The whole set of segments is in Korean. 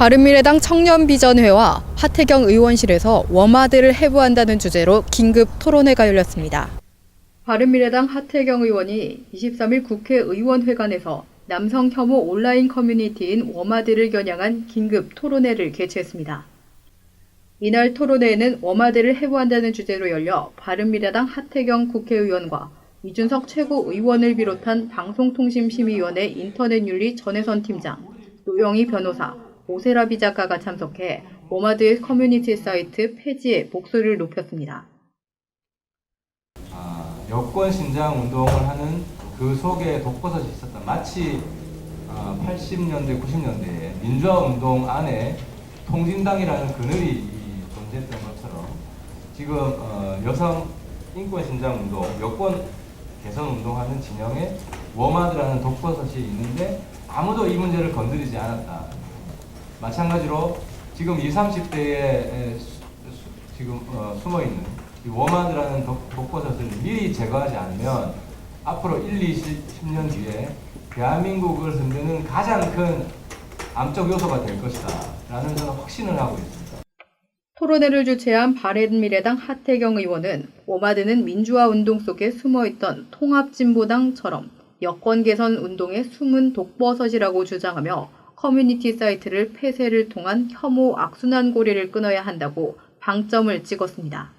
바른미래당 청년비전회와 하태경 의원실에서 워마드를 해부한다는 주제로 긴급 토론회가 열렸습니다. 바른미래당 하태경 의원이 23일 국회의원회관에서 남성 혐오 온라인 커뮤니티인 워마드를 겨냥한 긴급 토론회를 개최했습니다. 이날 토론회에는 워마드를 해부한다는 주제로 열려 바른미래당 하태경 국회의원과 이준석 최고의원을 비롯한 방송통신심의위원회 인터넷윤리 전혜선 팀장, 노영희 변호사, 오세라비 작가가 참석해 워마드의 커뮤니티 사이트 폐지에 목소리를 높였습니다. 아, 여권 신장 운동을 하는 그 속에 독버섯이 있었다. 마치 아, 80년대, 90년대에 민주화 운동 안에 통진당이라는 그늘이 이 존재했던 것처럼 지금 어, 여성 인권 신장 운동, 여권 개선 운동하는 진영에 워마드라는 독버섯이 있는데 아무도 이 문제를 건드리지 않았다. 마찬가지로 지금 20, 30대에 지금 어, 숨어 있는 이 워마드라는 독, 독버섯을 미리 제거하지 않으면 앞으로 1, 2, 10년 뒤에 대한민국을 흔드는 가장 큰 암적 요소가 될 것이다. 라는 저는 확신을 하고 있습니다. 토론회를 주최한 바른미래당 하태경 의원은 워마드는 민주화 운동 속에 숨어있던 통합진보당처럼 여권 개선 운동의 숨은 독버섯이라고 주장하며 커뮤니티 사이트를 폐쇄를 통한 혐오 악순환 고리를 끊어야 한다고 방점을 찍었습니다.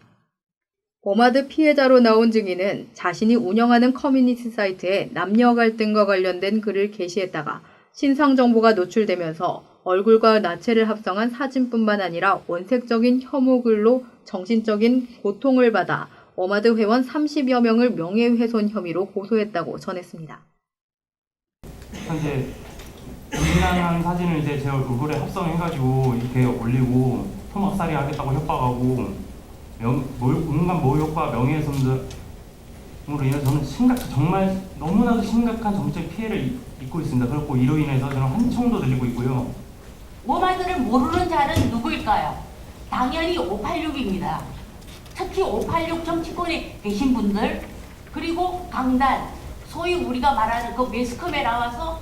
워마드 피해자로 나온 증인은 자신이 운영하는 커뮤니티 사이트에 남녀 갈등과 관련된 글을 게시했다가 신상 정보가 노출되면서 얼굴과 나체를 합성한 사진뿐만 아니라 원색적인 혐오 글로 정신적인 고통을 받아 워마드 회원 30여 명을 명예훼손 혐의로 고소했다고 전했습니다. 현재 인난한 사진을 이제 제 얼굴에 합성해가지고 이렇게 올리고 토막살이 하겠다고 협박하고 명, 모욕, 온갖 모욕과 명예훼손으로 인해서 저는 심각, 정말 너무나도 심각한 정책 피해를 이- 입고 있습니다. 그렇고 이로 인해서 저는 한청도 들리고 있고요. 워마드를 모르는 자는 누구일까요? 당연히 586입니다. 특히 586 정치권에 계신 분들 그리고 강단 소위 우리가 말하는 그 매스컴에 나와서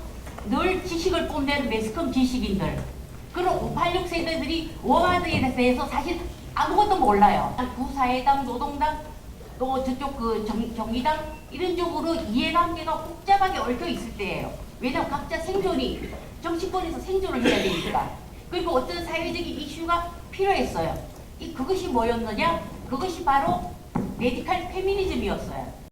늘 지식을 뽐내는 매스컴 지식인들 그런 586 세대들이 워마드에 대해서 사실 아무것도 몰라요. 구사회당, 노동당 또 저쪽 그 정, 정의당 이런 쪽으로 이해관계가 복잡하게 얽혀 있을 때예요. 왜냐하면 각자 생존이 정치권에서 생존을 해야 되니까. 그리고 어떤 사회적인 이슈가 필요했어요. 이 그것이 뭐였느냐? 그것이 바로 메디칼 페미니즘이었어요.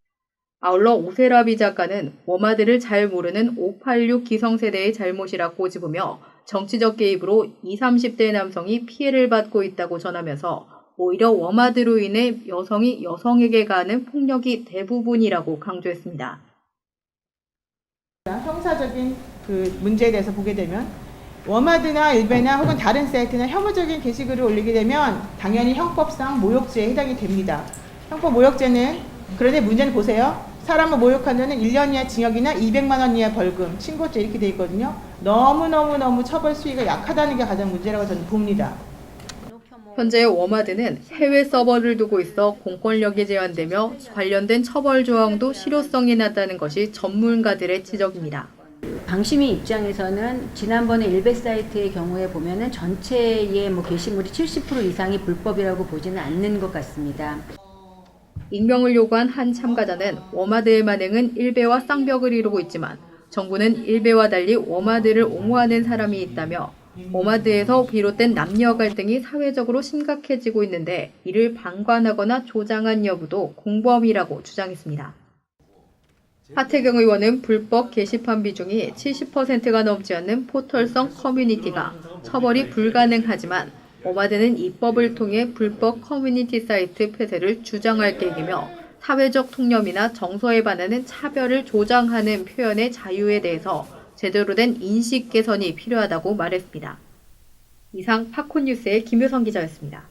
아울러 오세라비 작가는 워마드를 잘 모르는 586 기성세대의 잘못이라 꼬집으며 정치적 개입으로 20, 30대 남성이 피해를 받고 있다고 전하면서 오히려 워마드로 인해 여성이 여성에게 가하는 폭력이 대부분이라고 강조했습니다. 형사적인 그 문제에 대해서 보게 되면 워마드나 일베나 혹은 다른 사이트나 혐오적인 게시글을 올리게 되면 당연히 형법상 모욕죄에 해당이 됩니다. 형법 모욕죄는 그런데 문제는 보세요. 사람을 모욕하면 1년 이하 징역이나 200만 원 이하 벌금, 신고죄 이렇게 돼 있거든요. 너무너무너무 처벌 수위가 약하다는 게 가장 문제라고 저는 봅니다. 현재 워마드는 해외 서버를 두고 있어 공권력이 제한되며 관련된 처벌 조항도 실효성이 낮다는 것이 전문가들의 지적입니다. 방심위 입장에서는 지난번에 일베 사이트의 경우에 보면은 전체의 뭐 게시물이 70% 이상이 불법이라고 보지는 않는 것 같습니다. 익명을 요구한 한 참가자는 워마드의 만행은 일베와 쌍벽을 이루고 있지만 정부는 일베와 달리 워마드를 옹호하는 사람이 있다며 워마드에서 비롯된 남녀 갈등이 사회적으로 심각해지고 있는데 이를 방관하거나 조장한 여부도 공범이라고 주장했습니다. 하태경 의원은 불법 게시판 비중이 70%가 넘지 않는 포털성 커뮤니티가 처벌이 불가능하지만 워마드는 입법을 통해 불법 커뮤니티 사이트 폐쇄를 주장할 계획이며 사회적 통념이나 정서에 반하는 차별을 조장하는 표현의 자유에 대해서 제대로 된 인식 개선이 필요하다고 말했습니다. 이상 팝콘 뉴스의 김효성 기자였습니다.